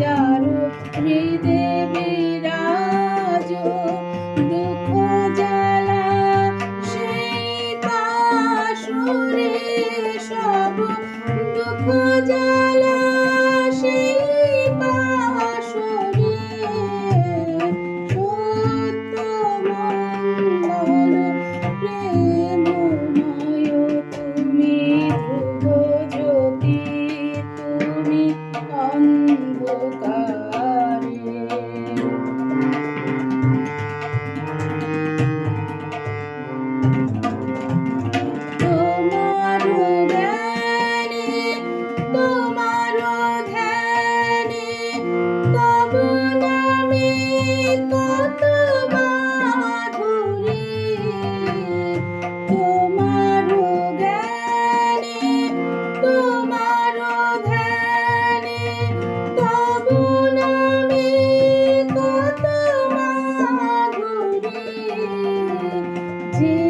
হাজারো হৃদয় see.